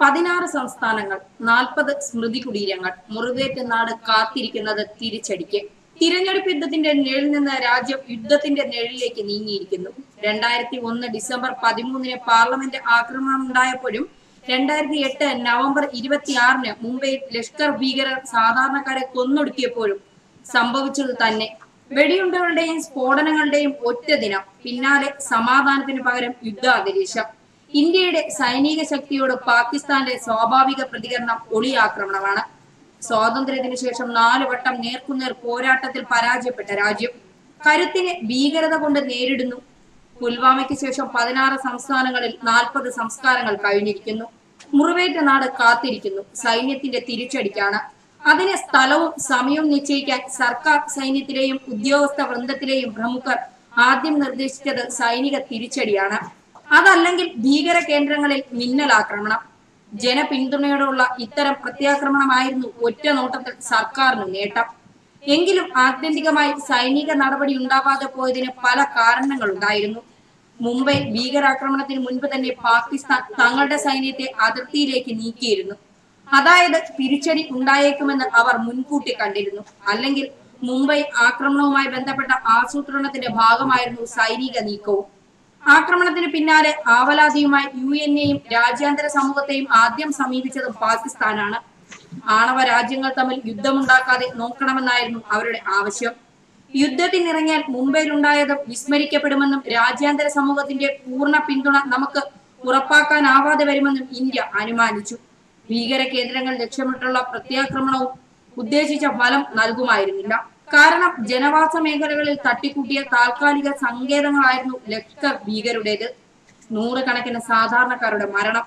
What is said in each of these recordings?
പതിനാറ് സംസ്ഥാനങ്ങൾ നാൽപ്പത് സ്മൃതി കുടീരങ്ങൾ മുറിവേറ്റ നാട് കാത്തിരിക്കുന്നത് തിരിച്ചടിക്ക്. തിരഞ്ഞെടുപ്പ് യുദ്ധത്തിന്റെ നിഴലിൽ നിന്ന് രാജ്യം യുദ്ധത്തിന്റെ നിഴലിലേക്ക് നീങ്ങിയിരിക്കുന്നു. രണ്ടായിരത്തി ഒന്ന് ഡിസംബർ പതിമൂന്നിന് പാർലമെന്റ് ആക്രമണം ഉണ്ടായപ്പോഴും രണ്ടായിരത്തി എട്ട് നവംബർ ഇരുപത്തിയാറിന് മുംബൈ ലഷ്കർ ഭീകരർ സാധാരണക്കാരെ കൊന്നൊടുക്കിയപ്പോഴും സംഭവിച്ചത് തന്നെ. വെടിയുണ്ടകളുടെയും സ്ഫോടനങ്ങളുടെയും ഒറ്റ ദിനം പിന്നാലെ സമാധാനത്തിന് പകരം യുദ്ധാന്തരീക്ഷം. ഇന്ത്യയുടെ സൈനിക ശക്തിയോട് പാകിസ്ഥാന്റെ സ്വാഭാവിക പ്രതികരണം ഒളിയാക്രമണമാണ് സ്വാതന്ത്ര്യത്തിന് ശേഷം നാലു വട്ടം നേർക്കുനേർ പോരാട്ടത്തിൽ പരാജയപ്പെട്ട രാജ്യം കരുത്തിനെ ഭീകരത കൊണ്ട് നേരിടുന്നു. പുൽവാമയ്ക്ക് ശേഷം പതിനാറ് സംസ്ഥാനങ്ങളിൽ നാൽപ്പത് സംസ്കാരങ്ങൾ കഴിഞ്ഞിരിക്കുന്നു. മുറിവേറ്റ നാട് കാത്തിരിക്കുന്നു. സൈന്യത്തിന്റെ തിരിച്ചടിക്കാണ്. അതിനെ സ്ഥലവും സമയവും നിശ്ചയിക്കാൻ സർക്കാർ സൈന്യത്തിലെയും ഉദ്യോഗസ്ഥ വൃന്ദത്തിലെയും പ്രമുഖർ ആദ്യം നിർദ്ദേശിച്ചത് സൈനിക തിരിച്ചടിയാണ്. അതല്ലെങ്കിൽ ഭീകര കേന്ദ്രങ്ങളിൽ മിന്നലാക്രമണം. ജനപിന്തുണയോടുള്ള ഇത്തരം പ്രത്യാക്രമണമായിരുന്നു ഒറ്റ നോട്ടത്തിൽ സർക്കാരിന് നേട്ടം. എങ്കിലും ആത്യന്തികമായി സൈനിക നടപടി ഉണ്ടാവാതെ പോയതിന് പല കാരണങ്ങളുണ്ടായിരുന്നു. മുംബൈ ഭീകരാക്രമണത്തിന് മുൻപ് തന്നെ പാകിസ്ഥാൻ തങ്ങളുടെ സൈന്യത്തെ അതിർത്തിയിലേക്ക് നീക്കിയിരുന്നു. അതായത് തിരിച്ചടി ഉണ്ടായേക്കുമെന്ന് അവർ മുൻകൂട്ടി കണ്ടിരുന്നു. അല്ലെങ്കിൽ മുംബൈ ആക്രമണവുമായി ബന്ധപ്പെട്ട ആസൂത്രണത്തിന്റെ ഭാഗമായിരുന്നു സൈനിക നീക്കവും. ആക്രമണത്തിന് പിന്നാലെ ആവലാതിയുമായി യു എൻ എയും രാജ്യാന്തര സമൂഹത്തെയും ആദ്യം സമീപിച്ചതും പാകിസ്ഥാനാണ്. ആണവ രാജ്യങ്ങൾ തമ്മിൽ യുദ്ധമുണ്ടാക്കാതെ നോക്കണമെന്നായിരുന്നു അവരുടെ ആവശ്യം. യുദ്ധത്തിനിറങ്ങിയാൽ മുംബൈയിലുണ്ടായത് വിസ്മരിക്കപ്പെടുമെന്നും രാജ്യാന്തര സമൂഹത്തിന്റെ പൂർണ പിന്തുണ നമുക്ക് ഉറപ്പാക്കാനാവാതെ വരുമെന്നും ഇന്ത്യ അനുമാനിച്ചു. ഭീകര കേന്ദ്രങ്ങൾ ലക്ഷ്യമിട്ടുള്ള പ്രത്യാക്രമണവും ഉദ്ദേശിച്ച ഫലം നൽകുമായിരുന്നില്ല. കാരണം ജനവാസ മേഖലകളിൽ തട്ടിക്കൂട്ടിയ താൽക്കാലിക സങ്കേതങ്ങളായിരുന്നു ലഷ്കർ ഭീകരുടേത്. നൂറുകണക്കിന് സാധാരണക്കാരുടെ മരണം.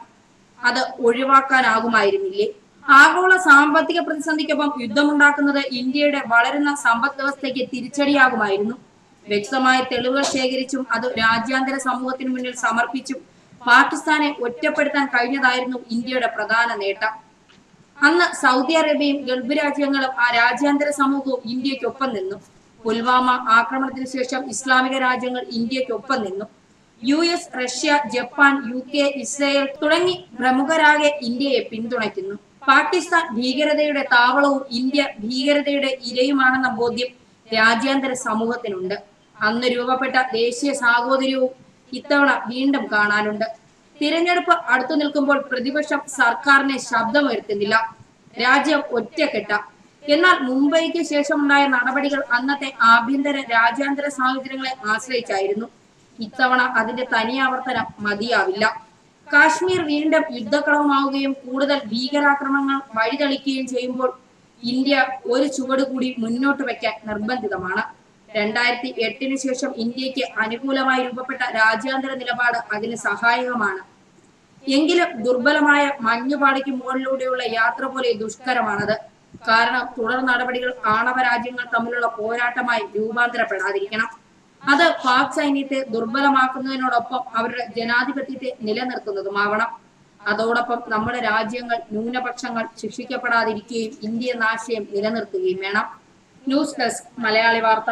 അത് ഒഴിവാക്കാനാകുമായിരുന്നില്ലേ? ആഗോള സാമ്പത്തിക പ്രതിസന്ധിക്കൊപ്പം യുദ്ധമുണ്ടാക്കുന്നത് ഇന്ത്യയുടെ വളരുന്ന സമ്പദ് വ്യവസ്ഥയ്ക്ക് തിരിച്ചടിയാകുമായിരുന്നു. വ്യക്തമായ തെളിവുകൾ ശേഖരിച്ചും അത് രാജ്യാന്തര സമൂഹത്തിന് മുന്നിൽ സമർപ്പിച്ചും പാകിസ്ഥാനെ ഒറ്റപ്പെടുത്താൻ കഴിഞ്ഞതായിരുന്നു ഇന്ത്യയുടെ പ്രധാന നേട്ടം. അന്ന് സൗദി അറേബ്യയും ഗൾഫ് രാജ്യങ്ങളും ആ രാജ്യാന്തര സമൂഹവും ഇന്ത്യക്കൊപ്പം നിന്നു. പുൽവാമ ആക്രമണത്തിന് ശേഷം ഇസ്ലാമിക രാജ്യങ്ങൾ ഇന്ത്യക്കൊപ്പം നിന്നു. U S Russia Japan U K Israel തുടങ്ങി പ്രമുഖരാകെ ഇന്ത്യയെ പിന്തുണയ്ക്കുന്നു. പാകിസ്ഥാൻ ഭീകരതയുടെ താവളവും ഇന്ത്യ ഭീകരതയുടെ ഇരയുമാണെന്ന ബോധ്യം രാജ്യാന്തര സമൂഹത്തിനുണ്ട്. അന്ന് രൂപപ്പെട്ട ദേശീയ സാഹോദര്യവും ഇത്തവണ വീണ്ടും കാണാനുണ്ട്. തിരഞ്ഞെടുപ്പ് അടുത്തു നിൽക്കുമ്പോൾ പ്രതിപക്ഷം സർക്കാരിനെ ശബ്ദമുയർത്തുന്നില്ല രാജ്യം ഒറ്റക്കെട്ട. എന്നാൽ മുംബൈക്ക് ശേഷമുണ്ടായ നടപടികൾ അന്നത്തെ ആഭ്യന്തര രാജ്യാന്തര സാഹചര്യങ്ങളെ ആശ്രയിച്ചായിരുന്നു. ഇത്തവണ അതിന്റെ തനിയാവർത്തനം മതിയാവില്ല. കാശ്മീർ വീണ്ടും യുദ്ധക്കളമാവുകയും കൂടുതൽ ഭീകരാക്രമണങ്ങൾ വഴിതെളിക്കുകയും ചെയ്യുമ്പോൾ ഇന്ത്യ ഒരു ചുവട് കൂടി മുന്നോട്ട് വയ്ക്കാൻ നിർബന്ധിതമാണ്. രണ്ടായിരത്തി എട്ടിന് ശേഷം ഇന്ത്യയ്ക്ക് അനുകൂലമായി രൂപപ്പെട്ട രാജ്യാന്തര നിലപാട് അതിന് സഹായകമാണ്. എങ്കിലും ദുർബലമായ മഞ്ഞുപാടയ്ക്ക് മുകളിലൂടെയുള്ള യാത്ര പോലെ ദുഷ്കരമാണത്. കാരണം തുടർ നടപടികൾ ആണവ രാജ്യങ്ങൾ തമ്മിലുള്ള പോരാട്ടമായി രൂപാന്തരപ്പെടാതിരിക്കണം. അത് പാക് സൈന്യത്തെ ദുർബലമാക്കുന്നതിനോടൊപ്പം അവരുടെ ജനാധിപത്യത്തെ നിലനിർത്തുന്നതുമാവണം. അതോടൊപ്പം നമ്മുടെ രാജ്യങ്ങൾ ന്യൂനപക്ഷങ്ങൾ ശിക്ഷിക്കപ്പെടാതിരിക്കുകയും ഇന്ത്യ നാശയം നിലനിർത്തുകയും വേണം. ന്യൂസ് ഡെസ്ക് മലയാളി വാർത്ത.